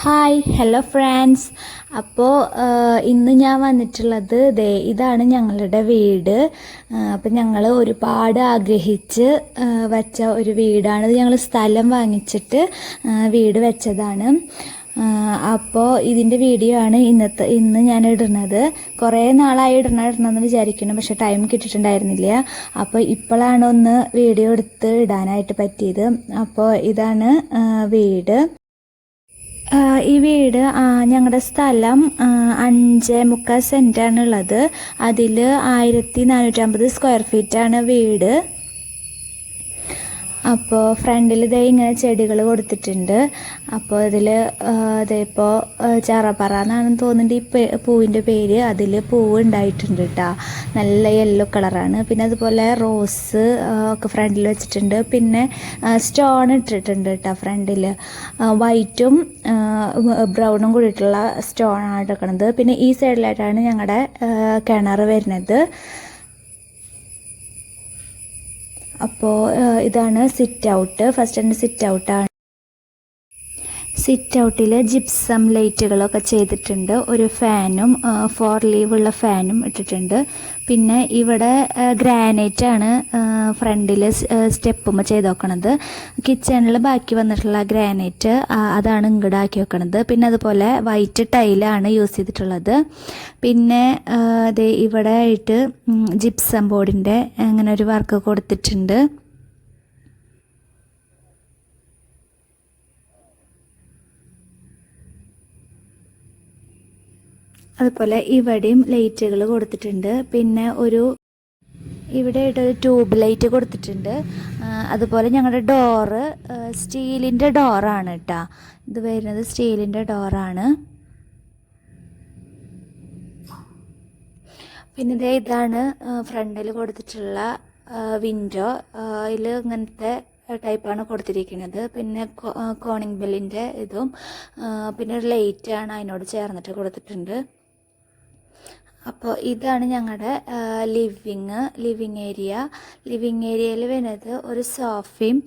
Hi hello friends അപ്പോൾ ഇന്ന് ഞാൻ വന്നിട്ടുള്ളത് ദേ ഇതാണ് ഞങ്ങളുടെ വീട്. അപ്പം ഞങ്ങൾ ഒരുപാട് ആഗ്രഹിച്ച് വെച്ച ഒരു വീടാണ്. ഞങ്ങൾ സ്ഥലം വാങ്ങിച്ചിട്ട് വീട് വെച്ചതാണ്. അപ്പോൾ ഇതിന്റെ വീഡിയോ ആണ് ഇന്നത്തെ ഇന്ന് ഞാൻ ഇടുന്നത്. കുറേ നാളായി ഇടണ ഇടണമെന്ന് വിചാരിക്കണം പക്ഷെ ടൈം കിട്ടിയിട്ടുണ്ടായിരുന്നില്ല അപ്പോൾ ഇപ്പോഴാണ് ഒന്ന് വീഡിയോ എടുത്ത് ഇടാനായിട്ട് പറ്റിയത്. അപ്പോൾ ഇതാണ് വീട്. ഈ വീട് ഞങ്ങളുടെ സ്ഥലം അഞ്ച് മുക്കാൽ സെന്റാണ് ഉള്ളത് അതിൽ ആയിരത്തി നാനൂറ്റമ്പത് സ്ക്വയർ ഫീറ്റാണ് വീട്. അപ്പോൾ ഫ്രണ്ടിൽ ഇതേ ഇങ്ങനെ ചെടികൾ കൊടുത്തിട്ടുണ്ട്. അപ്പോൾ ഇതിൽ ഇതേ ചറപറ എന്നാണെന്ന് തോന്നുന്നുണ്ട് ഈ പൂവിന്റെ പേര്. അതിൽ പൂവ് ഉണ്ടായിട്ടുണ്ട് കേട്ടോ നല്ല യെല്ലോ കളറാണ് പിന്നെ അതുപോലെ റോസ് ഒക്കെ ഫ്രണ്ടിൽ വെച്ചിട്ടുണ്ട്. പിന്നെ സ്റ്റോൺ ഇട്ടിട്ടുണ്ട് കേട്ടോ ഫ്രണ്ടിൽ വൈറ്റും ബ്രൗണും കൂടിയിട്ടുള്ള സ്റ്റോണാണ് എടുക്കുന്നത് പിന്നെ ഈ സൈഡിലായിട്ടാണ് ഞങ്ങളുടെ കിണർ വരുന്നത്. അപ്പോൾ ഇതാണ് സിറ്റ് ഔട്ട് ഫസ്റ്റ് എന്റെ സിറ്റ് ഔട്ടാണ് സിറ്റ് ഔട്ടിൽ ജിപ്സം ലൈറ്റുകളൊക്കെ ചെയ്തിട്ടുണ്ട്. ഒരു ഫാനും ഫോർ ലീവ് ഉള്ള ഫാനും ഇട്ടിട്ടുണ്ട്. പിന്നെ ഇവിടെ ഗ്രാനൈറ്റ് ആണ് ഫ്രണ്ടിൽ സ്റ്റെപ്പും ചെയ്ത് വെക്കണത് കിച്ചണിൽ ബാക്കി വന്നിട്ടുള്ള ഗ്രാനൈറ്റ് അതാണ് ഇങ്ങോട്ട് ആക്കി വെക്കണത്. പിന്നെ അതുപോലെ വൈറ്റ് ടൈലാണ് യൂസ് ചെയ്തിട്ടുള്ളത്. പിന്നെ ഇവിടെ ആയിട്ട് ജിപ്സം ബോർഡിന്റെ അങ്ങനെ ഒരു വർക്ക് കൊടുത്തിട്ടുണ്ട്. അതുപോലെ ഇവിടെയും ലൈറ്റുകൾ കൊടുത്തിട്ടുണ്ട്. പിന്നെ ഒരു ഇവിടെ ഒരു ട്യൂബ് ലൈറ്റ് കൊടുത്തിട്ടുണ്ട്. അതുപോലെ ഞങ്ങളുടെ ഡോറ് സ്റ്റീലിന്റെ ഡോറാണ് കേട്ടോ ഇത് വരുന്നത് സ്റ്റീലിന്റെ ഡോറാണ് പിന്നെ ഇതേ ഇതാണ് ഫ്രണ്ടിൽ കൊടുത്തിട്ടുള്ള വിൻഡോ അതിൽ ഇങ്ങനത്തെ ടൈപ്പാണ് കൊടുത്തിരിക്കുന്നത്. പിന്നെ കോണിംഗ് ബെല്ലിന്റെ ഇതും പിന്നെ ഒരു ലൈറ്റാണ് അതിനോട് ചേർന്നിട്ട് കൊടുത്തിട്ടുണ്ട്. അപ്പോൾ ഇതാണ് ഞങ്ങളുടെ ലിവിങ് ലിവിങ് ഏരിയ. ലിവിങ് ഏരിയയിൽ വരുന്നത് ഒരു സോഫയും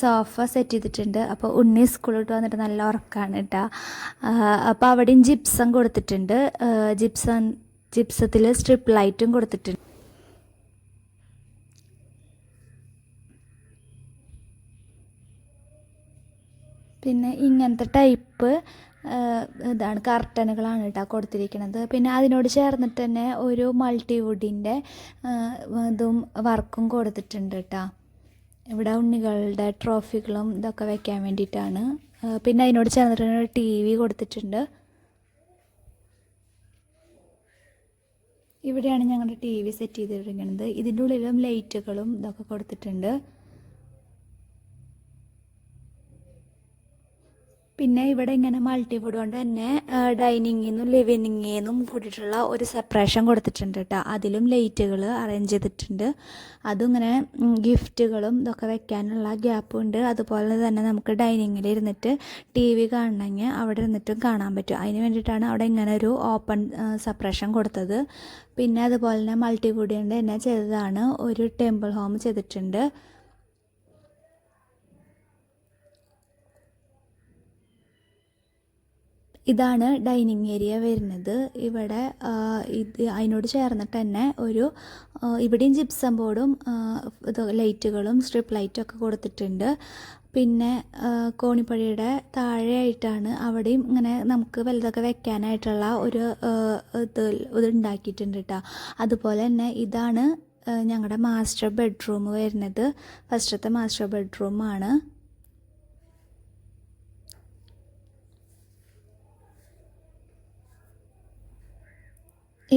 സോഫ സെറ്റ് ചെയ്തിട്ടുണ്ട്. അപ്പോൾ ഉണ്ണി സ്കൂളിട്ട് വന്നിട്ട് നല്ല ഉറക്കാണ് കേട്ടോ അപ്പോൾ അവിടെയും ജിപ്സം കൊടുത്തിട്ടുണ്ട്. ജിപ്സം ജിപ്സത്തിൽ സ്ട്രിപ്പ് ലൈറ്റും കൊടുത്തിട്ടുണ്ട്. പിന്നെ ഇങ്ങനത്തെ ടൈപ്പ് ഇതാണ് കർട്ടനുകളാണ് കേട്ടോ കൊടുത്തിരിക്കുന്നത് പിന്നെ അതിനോട് ചേർന്നിട്ട് തന്നെ ഒരു മൾട്ടിവുഡിന്റെ ഇതും വർക്കും കൊടുത്തിട്ടുണ്ട് കേട്ടോ. ഇവിടെ ഉണ്ണികളുടെ ട്രോഫികളും ഇതൊക്കെ വെക്കാൻ വേണ്ടിയിട്ടാണ്. പിന്നെ അതിനോട് ചേർന്നിട്ട് ഒരു ടി വി കൊടുത്തിട്ടുണ്ട്. ഇവിടെയാണ് ഞങ്ങളുടെ ടി വി സെറ്റ് ചെയ്തിരിക്കുന്നത്. ഇതിന്റെ ഉള്ളിലും ലൈറ്റുകളും ഇതൊക്കെ കൊടുത്തിട്ടുണ്ട്. പിന്നെ ഇവിടെ ഇങ്ങനെ മൾട്ടിവുഡ് കൊണ്ട് തന്നെ ഡൈനിങ്ങിന്നും ലിവിനിങ്ങിന്നും കൂടിയിട്ടുള്ള ഒരു സെപ്പറേഷൻ കൊടുത്തിട്ടുണ്ട് കേട്ടോ. അതിലും ലൈറ്റുകൾ അറേഞ്ച് ചെയ്തിട്ടുണ്ട്. അതും ഇങ്ങനെ ഗിഫ്റ്റുകളും ഇതൊക്കെ വെക്കാനുള്ള ഗ്യാപ്പും ഉണ്ട്. അതുപോലെ തന്നെ നമുക്ക് ഡൈനിങ്ങിൽ ഇരുന്നിട്ട് ടി വി കാണണമെങ്കിൽ അവിടെ ഇരുന്നിട്ടും കാണാൻ പറ്റും. അതിന് വേണ്ടിയിട്ടാണ് അവിടെ ഇങ്ങനെ ഒരു ഓപ്പൺ സെപ്പറേഷൻ കൊടുത്തത്. പിന്നെ അതുപോലെ തന്നെ മൾട്ടിവുഡ് കൊണ്ട് തന്നെ ചെയ്തതാണ്. ഒരു ടെമ്പിൾ ഹോം ചെയ്തിട്ടുണ്ട്. ഇതാണ് ഡൈനിങ് ഏരിയ വരുന്നത്. ഇവിടെ ഇത് അതിനോട് ചേർന്നിട്ട് തന്നെ ഒരു ഇവിടെയും ജിപ്സം ബോർഡും ലൈറ്റുകളും സ്ട്രിപ്പ് ലൈറ്റും ഒക്കെ കൊടുത്തിട്ടുണ്ട്. പിന്നെ കോണിപ്പടിയുടെ താഴെയായിട്ടാണ് അവിടെയും ഇങ്ങനെ നമുക്ക് വലുതൊക്കെ വെക്കാനായിട്ടുള്ള ഒരു ഇത് ഇത് ഉണ്ടാക്കിയിട്ടുണ്ട് കേട്ടോ അതുപോലെ തന്നെ ഇതാണ് ഞങ്ങളുടെ മാസ്റ്റർ ബെഡ്റൂം വരുന്നത്. ഫസ്റ്റത്തെ മാസ്റ്റർ ബെഡ്റൂമാണ്.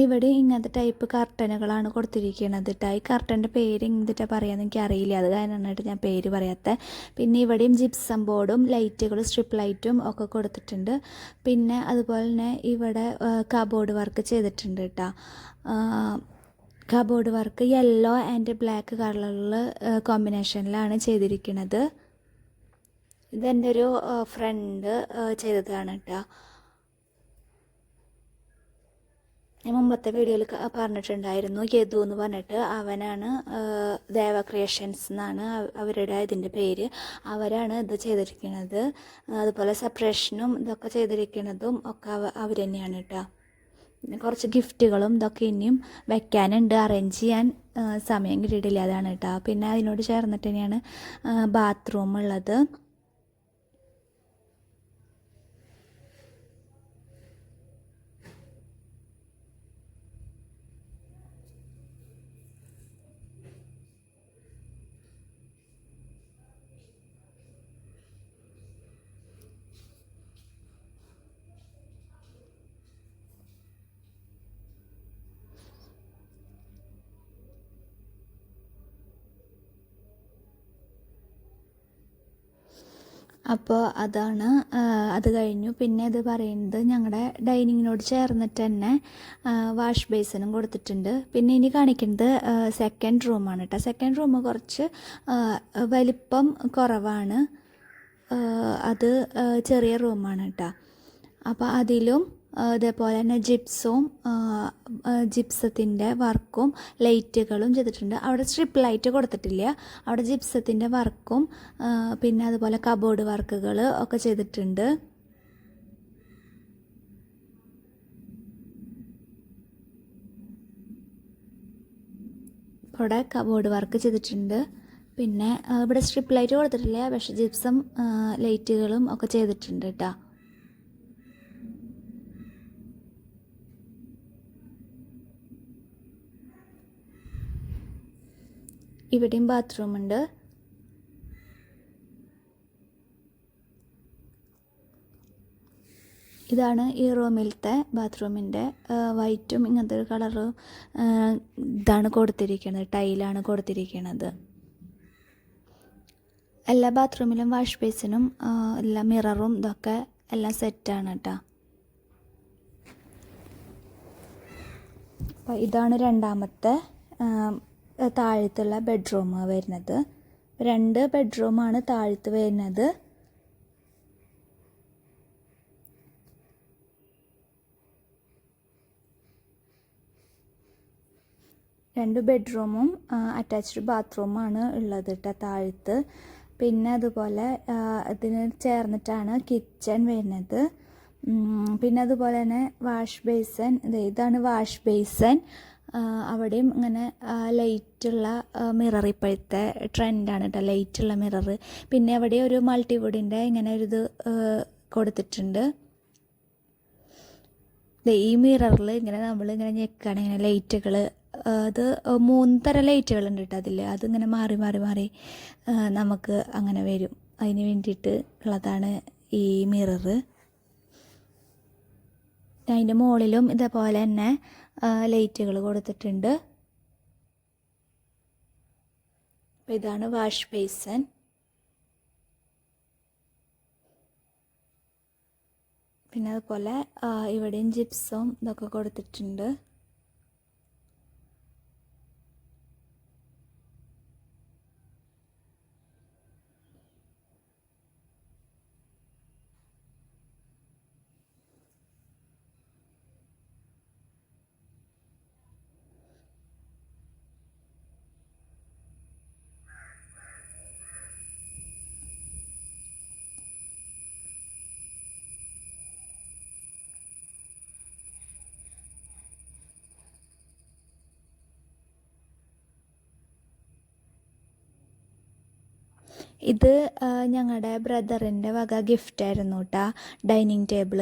ഇവിടെ ഇങ്ങനത്തെ ടൈപ്പ് കർട്ടനുകളാണ് കൊടുത്തിരിക്കുന്നത് കേട്ടോ ഈ കർട്ടന്റെ പേര് എന്തിട്ടാണ് പറയാന്ന് എനിക്ക് അറിയില്ല അത് കാരണമായിട്ട് ഞാൻ പേര് പറയാത്ത. പിന്നെ ഇവിടെയും ജിപ്സം ബോർഡും ലൈറ്റുകളും സ്ട്രിപ്പ് ലൈറ്റും ഒക്കെ കൊടുത്തിട്ടുണ്ട്. പിന്നെ അതുപോലെ തന്നെ ഇവിടെ കബോർഡ് വർക്ക് ചെയ്തിട്ടുണ്ട് കേട്ടോ cupboard work yellow and black കളറിൽ കോമ്പിനേഷനിലാണ് ചെയ്തിരിക്കുന്നത് ഇതെന്റെ ഒരു ഫ്രണ്ട് ചെയ്തതാണ് കേട്ടോ ഞാൻ മുമ്പത്തെ വീഡിയോയിൽ പറഞ്ഞിട്ടുണ്ടായിരുന്നു യദു എന്ന് പറഞ്ഞിട്ട് അവനാണ് ദേവ ക്രിയേഷൻസ് എന്നാണ് അവ- അവരുടെ ഇതിന്റെ പേര്. അവരാണ് ഇത് ചെയ്തിരിക്കുന്നത് അതുപോലെ സെപ്പറേഷനും ഇതൊക്കെ ചെയ്തിരിക്കുന്നതും ഒക്കെ അവ അവർ തന്നെയാണ് കേട്ടോ കുറച്ച് ഗിഫ്റ്റുകളും ഇതൊക്കെ ഇനിയും വെക്കാനുണ്ട്. അറേഞ്ച് ചെയ്യാൻ സമയം കിട്ടിയിട്ടില്ല. അതാണ് കേട്ടോ പിന്നെ അതിനോട് ചേർന്നിട്ട് തന്നെയാണ് ബാത്റൂം ഉള്ളത്. അപ്പോൾ അതാണ് അത് കഴിഞ്ഞു. പിന്നെ ഇത് പറയുന്നത് ഞങ്ങളുടെ ഡൈനിങ്ങിനോട് ചേർന്നിട്ട് തന്നെ വാഷ് ബേസിനും കൊടുത്തിട്ടുണ്ട്. പിന്നെ ഇനി കാണിക്കുന്നത് സെക്കൻഡ് റൂമാണ് കേട്ടോ സെക്കൻഡ് റൂം കുറച്ച് വലിപ്പം കുറവാണ്. അത് ചെറിയ റൂമാണ് കേട്ടോ അപ്പോൾ അതിലും ആ, ഇതേപോലെ തന്നെ ജിപ്സും ജിപ്സത്തിന്റെ വർക്കും ലൈറ്റുകളും ചെയ്തിട്ടുണ്ട്. അവിടെ സ്ട്രിപ്പ് ലൈറ്റ് കൊടുത്തിട്ടില്ല. അവിടെ ജിപ്സത്തിന്റെ വർക്കും പിന്നെ അതുപോലെ കബോർഡ് വർക്കുകൾ ഒക്കെ ചെയ്തിട്ടുണ്ട്. ഇവിടെ കബോർഡ് വർക്ക് ചെയ്തിട്ടുണ്ട്. പിന്നെ ഇവിടെ സ്ട്രിപ്പ് ലൈറ്റ് കൊടുത്തിട്ടില്ല പക്ഷേ ജിപ്സം ലൈറ്റുകളും ഒക്കെ ചെയ്തിട്ടുണ്ട് കേട്ടോ ഇവിടെയും ബാത്റൂം ഉണ്ട്. ഇതാണ് ഈ റൂമിലത്തെ ബാത്റൂമിന്റെ വൈറ്റും ഇങ്ങനത്തെ ഒരു കളറും ഇതാണ് കൊടുത്തിരിക്കുന്നത് ടൈലാണ് കൊടുത്തിരിക്കുന്നത്. എല്ലാ ബാത്റൂമിലും വാഷ് ബേസിനും എല്ലാ മിററും ഇതൊക്കെ എല്ലാം സെറ്റാണ് കേട്ടോ അപ്പോൾ ഇതാണ് രണ്ടാമത്തെ താഴത്തുള്ള ബെഡ്റൂം വരുന്നത്. രണ്ട് ബെഡ്റൂമാണ് താഴത്ത് വരുന്നത്. രണ്ട് ബെഡ്റൂമും അറ്റാച്ച്ഡ് ബാത്റൂമാണ് ഉള്ളത് കേട്ടോ താഴത്ത്. പിന്നെ അതുപോലെ അതിന് ചേർന്നിട്ടാണ് കിച്ചൺ വരുന്നത്. പിന്നെ അതുപോലെ തന്നെ വാഷ് ബേസൻ ഇതാണ് വാഷ് ബേസൻ അവിടെയും ഇങ്ങനെ ലൈറ്റുള്ള മിറർ ഇപ്പോഴത്തെ ട്രെൻഡാണ് കേട്ടോ ലൈറ്റുള്ള മിറർ പിന്നെ അവിടെ ഒരു മൾട്ടിവുഡിന്റെ ഇങ്ങനെ ഒരു കൊടുത്തിട്ടുണ്ട്. ഈ മിററിൽ ഇങ്ങനെ നമ്മൾ ഇങ്ങനെ ഞെക്കുകയാണ് ഇങ്ങനെ ലൈറ്റുകൾ അത് മൂന്ന് തരം ലൈറ്റുകൾ ഉണ്ട് കേട്ടോ അതിൽ അതിങ്ങനെ മാറി മാറി മാറി നമുക്ക് അങ്ങനെ വരും. അതിന് വേണ്ടിയിട്ട് ഉള്ളതാണ് ഈ മിറർ അതിന്റെ മുകളിലും ഇതേപോലെ തന്നെ ലൈറ്റുകൾ കൊടുത്തിട്ടുണ്ട്. അപ്പോൾ ഇതാണ് വാഷ് ബേസൻ. പിന്നെ അതുപോലെ ഇവിടെയും ജിപ്സും ഇതൊക്കെ കൊടുത്തിട്ടുണ്ട്. ഇത് ഞങ്ങളുടെ ബ്രദറിന്റെ വക ഗിഫ്റ്റായിരുന്നു കേട്ടോ ഡൈനിങ് ടേബിൾ.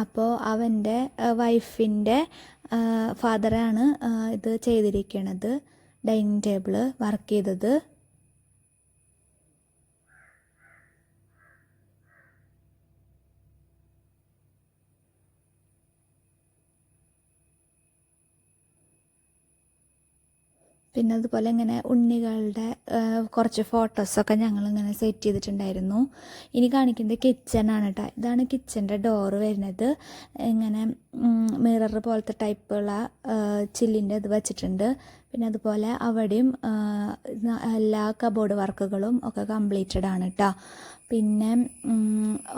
അപ്പോൾ അവന്റെ വൈഫിന്റെ ഫാദറാണ് ഇത് ചെയ്തിരിക്കണത് ഡൈനിങ് ടേബിൾ വർക്ക് ചെയ്തത്. പിന്നെ അതുപോലെ ഇങ്ങനെ ഉണ്ണികളുടെ കുറച്ച് ഫോട്ടോസൊക്കെ ഞങ്ങളിങ്ങനെ സെറ്റ് ചെയ്തിട്ടുണ്ടായിരുന്നു. ഇനി കാണിക്കുന്നത് കിച്ചണാണ് കേട്ടോ ഇതാണ് കിച്ചന്റെ ഡോറ് വരുന്നത്. ഇങ്ങനെ മിറർ പോലത്തെ ടൈപ്പുള്ള ചില്ലിന്റെ ഇത് വെച്ചിട്ടുണ്ട്. പിന്നെ അതുപോലെ അവിടെയും എല്ലാ കബോർഡ് വർക്കുകളും ഒക്കെ കംപ്ലീറ്റഡ് ആണ് കേട്ടോ പിന്നെ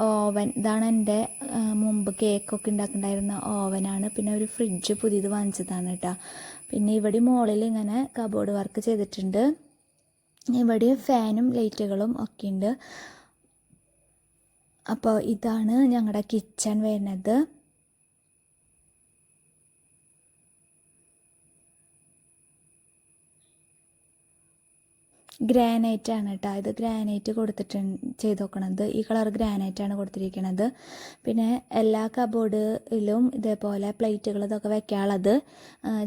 ഓവൻ ഇതാണ് എന്റെ മുമ്പ് കേക്കൊക്കെ ഉണ്ടാക്കുന്നുണ്ടായിരുന്ന ഓവനാണ് പിന്നെ ഒരു ഫ്രിഡ്ജ് പുതിയത് വാങ്ങിച്ചതാണ് കേട്ടോ പിന്നെ ഇവിടെ മുകളിൽ ഇങ്ങനെ കബോർഡ് വർക്ക് ചെയ്തിട്ടുണ്ട്. ഇവിടെ ഫാനും ലൈറ്റുകളും ഒക്കെ ഉണ്ട്. അപ്പോൾ ഇതാണ് ഞങ്ങളുടെ കിച്ചൺ വരുന്നത്. ഗ്രാനൈറ്റ് ആണ് കേട്ടോ ഇത് ഗ്രാനൈറ്റ് കൊടുത്തിട്ട് ചെയ്ത് നോക്കണത് ഈ കളർ ഗ്രാനൈറ്റ് ആണ് കൊടുത്തിരിക്കുന്നത് പിന്നെ എല്ലാ കബോർഡിലും ഇതേപോലെ പ്ലേറ്റുകൾ ഇതൊക്കെ വെക്കാനുള്ളത്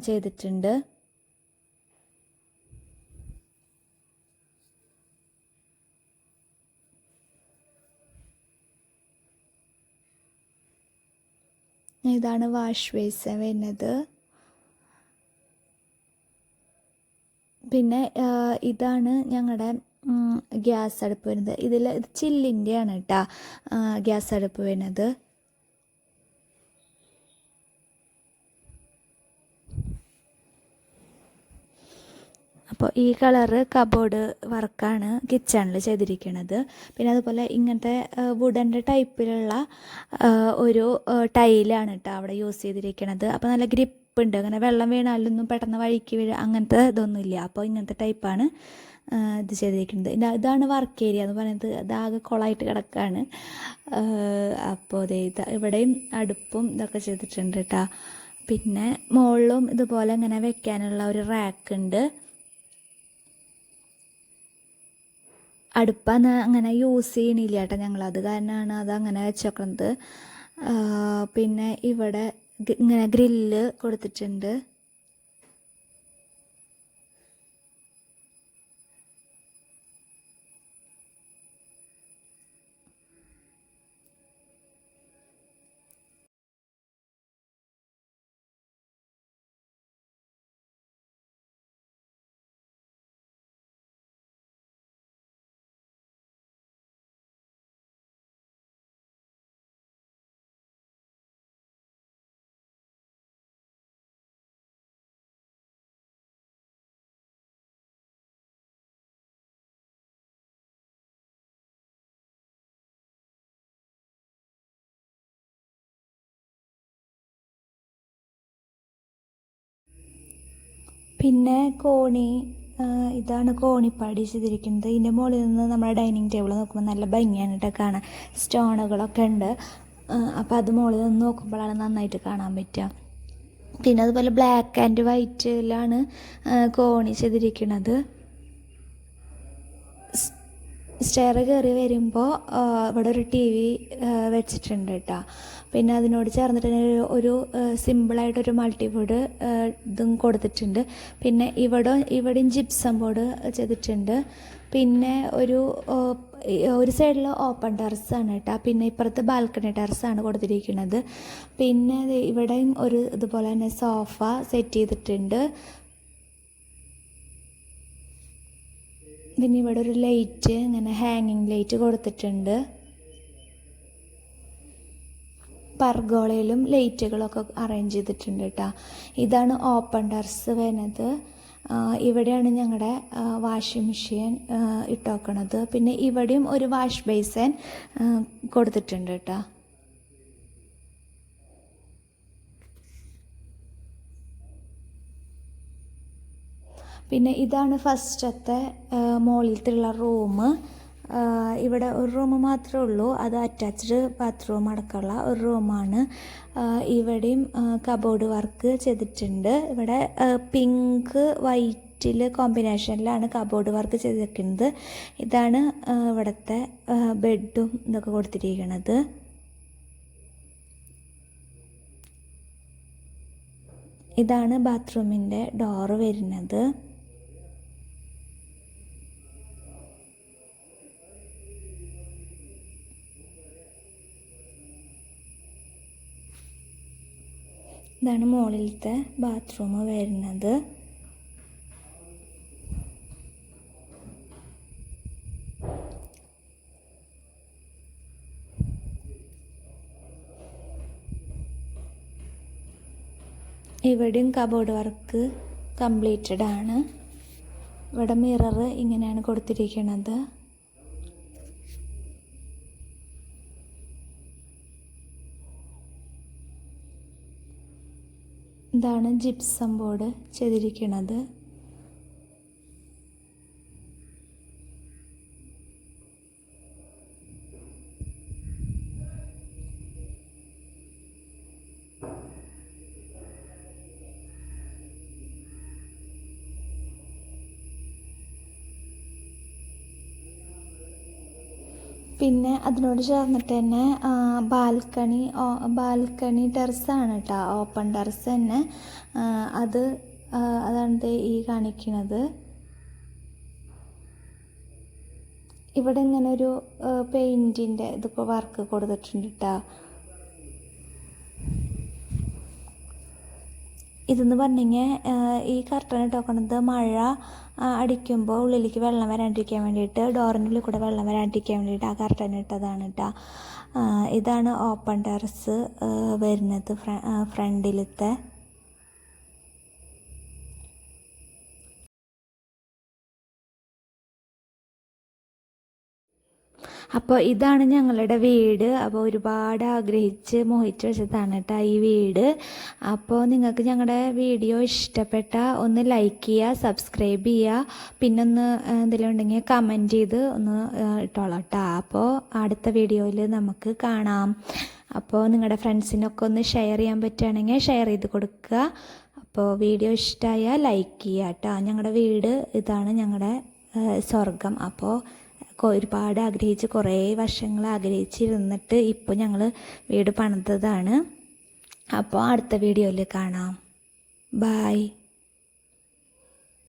ചെയ്തിട്ടുണ്ട്. ഇതാണ് വാഷ് ബേസ് വരുന്നത്. പിന്നെ ഇതാണ് ഞങ്ങളുടെ ഗ്യാസ് അടുപ്പ് വരുന്നത്. ഇതിൽ ഇത് ചില്ലിന്റെയാണ് കേട്ടോ ഗ്യാസ് അടുപ്പ് വരുന്നത്. അപ്പോൾ ഈ കളറ് കബോർഡ് വർക്കാണ് കിച്ചണിൽ ചെയ്തിരിക്കുന്നത് പിന്നെ അതുപോലെ ഇങ്ങനത്തെ വുഡന്റെ ടൈപ്പിലുള്ള ഒരു ടൈലാണ് കേട്ടോ അവിടെ യൂസ് ചെയ്തിരിക്കുന്നത് അപ്പോൾ നല്ല ഗ്രിപ്പ് ഉണ്ട് അങ്ങനെ വെള്ളം വീണാലൊന്നും പെട്ടെന്ന് വഴിക്ക് വീഴുക അങ്ങനത്തെ ഇതൊന്നുമില്ല. അപ്പോൾ ഇങ്ങനത്തെ ടൈപ്പാണ് ഇത് ചെയ്തിരിക്കുന്നത് ഇതാ ഇതാണ് വർക്ക് ഏരിയ എന്ന് പറയുന്നത്. ഇതാകെ കുളമായിട്ട് കിടക്കുകയാണ് അപ്പോൾ ഇത് ഇവിടെയും അടുപ്പും ഇതൊക്കെ ചെയ്തിട്ടുണ്ട് കേട്ടോ പിന്നെ മുകളിലും ഇതുപോലെ ഇങ്ങനെ വെക്കാനുള്ള ഒരു റാക്ക് ഉണ്ട്. അടുപ്പാന്ന് അങ്ങനെ യൂസ് ചെയ്യണില്ല കേട്ടോ അത് കാരണമാണ് അത് അങ്ങനെ വെച്ചേക്കുന്നത് പിന്നെ ഇവിടെ ഇങ്ങനെ ഗ്രില്ല് കൊടുത്തിട്ടുണ്ട്. പിന്നെ കോണി ഇതാണ് കോണിപ്പാടി ചെയ്തിരിക്കുന്നത്. ഇതിന്റെ മുകളിൽ നിന്ന് നമ്മുടെ ഡൈനിങ് ടേബിൾ നോക്കുമ്പോൾ നല്ല ഭംഗിയാണ് കേട്ടോ കാണാൻ. സ്റ്റോണുകളൊക്കെ ഉണ്ട്. അപ്പോൾ അത് മുകളിൽ നിന്ന് നോക്കുമ്പോഴാണ് നന്നായിട്ട് കാണാൻ പറ്റുക. പിന്നെ അതുപോലെ ബ്ലാക്ക് ആൻഡ് വൈറ്റിലാണ് കോണി ചെയ്തിരിക്കുന്നത്. സ്റ്റെയർ കയറി വരുമ്പോൾ ഇവിടെ ഒരു ടി വി വെച്ചിട്ടുണ്ട് കേട്ടോ പിന്നെ അതിനോട് ചേർന്നിട്ട് തന്നെ ഒരു- സിമ്പിളായിട്ടൊരു മൾട്ടിവുഡ് ഇതും കൊടുത്തിട്ടുണ്ട്. പിന്നെ ഇവിടെ ഇവിടെയും ജിപ്സം ബോർഡ് ചെയ്തിട്ടുണ്ട്. പിന്നെ ഒരു ഒരു സൈഡിൽ ഓപ്പൺ ടെറസാണ് കേട്ടോ പിന്നെ ഇപ്പുറത്ത് ബാൽക്കണി ടെറസാണ് കൊടുത്തിരിക്കുന്നത്. പിന്നെ ഇവിടെയും ഒരു ഇതുപോലെ തന്നെ സോഫ സെറ്റ് ചെയ്തിട്ടുണ്ട്. പിന്നെ ഇവിടെ ഒരു ലൈറ്റ് ഇങ്ങനെ ഹാങ്ങിങ് ലൈറ്റ് കൊടുത്തിട്ടുണ്ട്. പർഗോളയിലും ലൈറ്റുകളൊക്കെ അറേഞ്ച് ചെയ്തിട്ടുണ്ട് കേട്ടോ ഇതാണ് ഓപ്പൺ ടെറസ് വരുന്നത് ഇവിടെയാണ് ഞങ്ങളുടെ വാഷിംഗ് മെഷീൻ ഇട്ടോക്കണത്. പിന്നെ ഇവിടെയും ഒരു വാഷ് ബേസൻ കൊടുത്തിട്ടുണ്ട് കേട്ടോ പിന്നെ ഇതാണ് ഫസ്റ്റത്തെ മുകളിലത്തുള്ള റൂം. ഇവിടെ ഒരു റൂം മാത്രമേ ഉള്ളൂ. അത് അറ്റാച്ച്ഡ് ബാത്റൂം അടക്കമുള്ള ഒരു റൂമാണ്. ഇവിടെയും കബോർഡ് വർക്ക് ചെയ്തിട്ടുണ്ട്. ഇവിടെ പിങ്ക് വൈറ്റിൽ കോമ്പിനേഷനിലാണ് കബോർഡ് വർക്ക് ചെയ്തിരിക്കുന്നത്. ഇതാണ് ഇവിടുത്തെ ബെഡും ഇതൊക്കെ കൊടുത്തിരിക്കുന്നത് ഇതാണ് ബാത്റൂമിന്റെ ഡോറ് വരുന്നത്. ഇതാണ് മുകളിലത്തെ ബാത്റൂം വരുന്നത്. ഇവിടെയും കബോർഡ് വർക്ക് കംപ്ലീറ്റഡ് ആണ്. ഇവിടെ മിറർ ഇങ്ങനെയാണ് കൊടുത്തിരിക്കുന്നത് ഇതാണ് ജിപ്സം ബോർഡ് ചെയ്തിരിക്കുന്നത്. പിന്നെ അതിനോട് ചേർന്നിട്ട് തന്നെ ബാൽക്കണി ബാൽക്കണി ടെറസാണ് കേട്ടോ ഓപ്പൺ ടെറസ് തന്നെ. അത് അതാണ് ഈ കാണിക്കുന്നത് ഇവിടെ ഇങ്ങനെ ഒരു പെയിന്റിന്റെ ഇതിപ്പോൾ വർക്ക് കൊടുത്തിട്ടുണ്ട് കേട്ടോ ഇതെന്ന് പറഞ്ഞെങ്കിൽ ഈ കർട്ടൻ ഇട്ടേക്കണത് മഴ അടിക്കുമ്പോൾ ഉള്ളിലേക്ക് വെള്ളം വരാണ്ടിരിക്കാൻ വേണ്ടിയിട്ട് ഡോറിന്റെ ഉള്ളിൽ കൂടെ വെള്ളം വരാണ്ടിരിക്കാൻ വേണ്ടിയിട്ട് ആ കർട്ടൻ ഇട്ടതാണ് കേട്ടോ ഇതാണ് ഓപ്പൺ ടെറസ് വരുന്നത് ഫ്ര- ഫ്രണ്ടിലത്തെ അപ്പോൾ ഇതാണ് ഞങ്ങളുടെ വീട്. അപ്പോൾ ഒരുപാട് ആഗ്രഹിച്ച് മോഹിച്ച് വെച്ചതാണ് കേട്ടോ ഈ വീട്. അപ്പോൾ നിങ്ങൾക്ക് ഞങ്ങളുടെ വീഡിയോ ഇഷ്ടപ്പെട്ട ഒന്ന് ലൈക്ക് ചെയ്യുക സബ്സ്ക്രൈബ് ചെയ്യുക പിന്നെ ഒന്ന് എന്തെങ്കിലും ഉണ്ടെങ്കിൽ കമന്റ് ചെയ്ത് ഒന്ന് ഇട്ടോളാം കേട്ടോ അപ്പോൾ അടുത്ത വീഡിയോയിൽ നമുക്ക് കാണാം. അപ്പോൾ നിങ്ങളുടെ ഫ്രണ്ട്സിനൊക്കെ ഒന്ന് ഷെയർ ചെയ്യാൻ പറ്റുകയാണെങ്കിൽ ഷെയർ ചെയ്ത് കൊടുക്കുക. അപ്പോൾ വീഡിയോ ഇഷ്ടമായാൽ ലൈക്ക് ചെയ്യുക കേട്ടോ ഞങ്ങളുടെ വീട് ഇതാണ് ഞങ്ങളുടെ സ്വർഗം. അപ്പോൾ ഒരുപാട് ആഗ്രഹിച്ച് കുറേ വർഷങ്ങൾ ആഗ്രഹിച്ചിരുന്നിട്ട് ഇപ്പോൾ ഞങ്ങൾ വീട് പണിതതാണ്. അപ്പോൾ അടുത്ത വീഡിയോയിൽ കാണാം. ബായ്